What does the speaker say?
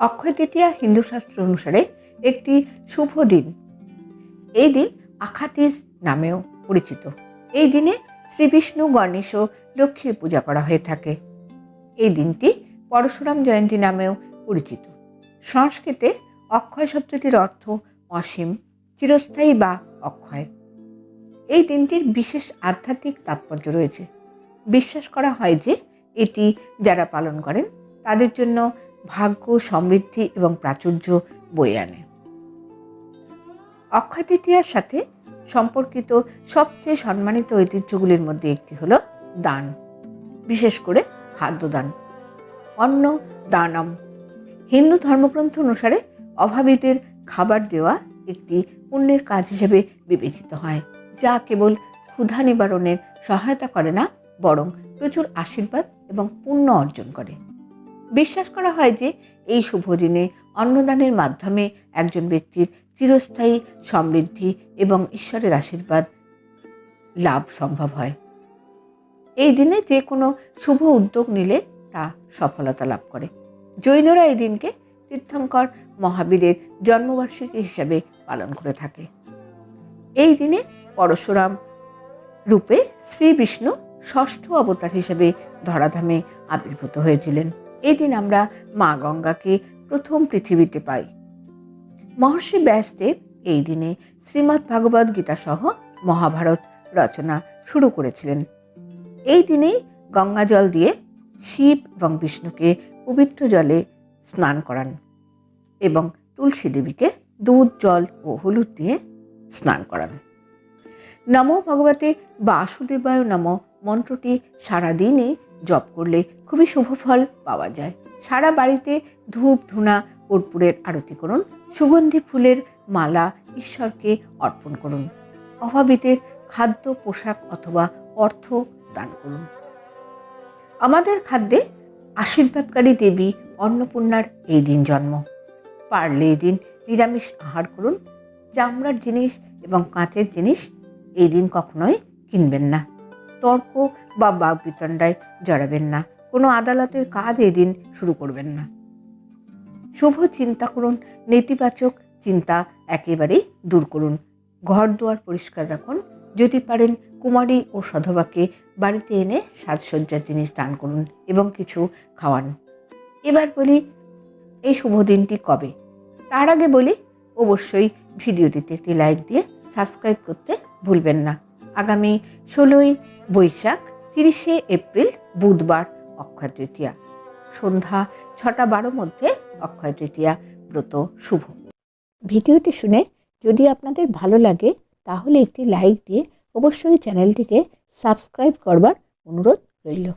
অক্ষয় তৃতীয়া হিন্দু শাস্ত্র অনুসারে একটি শুভ দিন। এই দিন আখাতিস নামেও পরিচিত। এই দিনে শ্রী বিষ্ণু, গণেশ ও লক্ষ্মীর পূজা করা হয়ে থাকে। এই দিনটি পরশুরাম জয়ন্তী নামেও পরিচিত। সংস্কৃতে অক্ষয় শব্দটির অর্থ অসীম, চিরস্থায়ী বা অক্ষয়। এই দিনটির বিশেষ আধ্যাত্মিক তাৎপর্য রয়েছে। বিশ্বাস করা হয় যে এটি যারা পালন করেন, তাদের জন্য ভাগ্য, সমৃদ্ধি এবং প্রাচুর্য বয়ে আনে। অক্ষয় তৃতীয়ার সাথে সম্পর্কিত সবচেয়ে সম্মানিত ঐতিহ্যগুলির মধ্যে একটি হলো দান, বিশেষ করে খাদ্যদান। অন্ন, দানম। হিন্দু ধর্মগ্রন্থ অনুসারে অভাবীদের খাবার দেওয়া একটি পুণ্যের কাজ হিসেবে বিবেচিত হয়, যা কেবল ক্ষুধা নিবারণের সহায়তা করে না, বরং প্রচুর আশীর্বাদ এবং পুণ্য অর্জন করে। বিশ্বাস করা হয় যে এই শুভ দিনে অন্নদানের মাধ্যমে একজন ব্যক্তির চিরস্থায়ী সমৃদ্ধি এবং ঈশ্বরের আশীর্বাদ লাভ সম্ভব হয়। এই দিনে যে কোনো শুভ উদ্যোগ নিলে তা সফলতা লাভ করে। জৈনরা এই দিনকে তীর্থঙ্কর মহাবীরের জন্মবার্ষিকী হিসাবে পালন করে থাকে। এই দিনে পরশুরাম রূপে শ্রী বিষ্ণু ষষ্ঠ অবতার হিসেবে ধরাধামে আবির্ভূত হয়েছিলেন। এই দিন আমরা মা গঙ্গাকে প্রথম পৃথিবীতে পাই। মহর্ষি ব্যাসদেব এই দিনে শ্রীমদ্ ভাগবত গীতা সহ মহাভারত রচনা শুরু করেছিলেন। এই দিনেই গঙ্গা জল দিয়ে শিব এবং বিষ্ণুকে পবিত্র জলে স্নান করান এবং তুলসী দেবীকে দুধ, জল ও হলুদ দিয়ে স্নান করান। নমো ভগবতে বাসুদেবায় নম মন্ত্রটি সারাদিনই জপ করলে খুবই শুভ ফল পাওয়া যায়। সারা বাড়িতে ধূপ, ধুনা, কর্পূরের আরতি করুন, সুগন্ধি ফুলের মালা ঈশ্বরকে অর্পণ করুন। অভাবীদের খাদ্য, পোশাক অথবা অর্থ দান করুন। আমাদের খাদ্যে আশীর্বাদকারী দেবী অন্নপূর্ণার এই দিন জন্ম। পারলে এই দিন নিরামিষ আহার করুন। চামড়ার জিনিস এবং কাঁচের জিনিস এই দিন কখনোই কিনবেন না। তর্ক বা বাঘ বিতণ্ডায় জড়াবেন না। কোনো আদালতের কাজ এদিন শুরু করবেন না। শুভ চিন্তা করুন, নেতিবাচক চিন্তা একেবারেই দূর করুন। ঘর দুয়ার পরিষ্কার রাখুন। যদি পারেন কুমারী ও সধবাকে বাড়িতে এনে সাজসজ্জার জিনিস দান করুন এবং কিছু খাওয়ান। এবার বলি, এই শুভ দিনটি কবে? তার আগে বলি, অবশ্যই ভিডিওটিতে একটি লাইক দিয়ে সাবস্ক্রাইব করতে ভুলবেন না। আগামী ষোলোই বৈশাখ, তিরিশে এপ্রিল, বুধবার, অক্ষয় তৃতীয়া। সন্ধ্যা ছটা বারো মধ্যে অক্ষয় তৃতীয়া। ব্রত শুভ। ভিডিওটি শুনে যদি আপনাদের ভালো লাগে, তাহলে একটি লাইক দিয়ে অবশ্যই চ্যানেলটিকে সাবস্ক্রাইব করবার অনুরোধ রইল।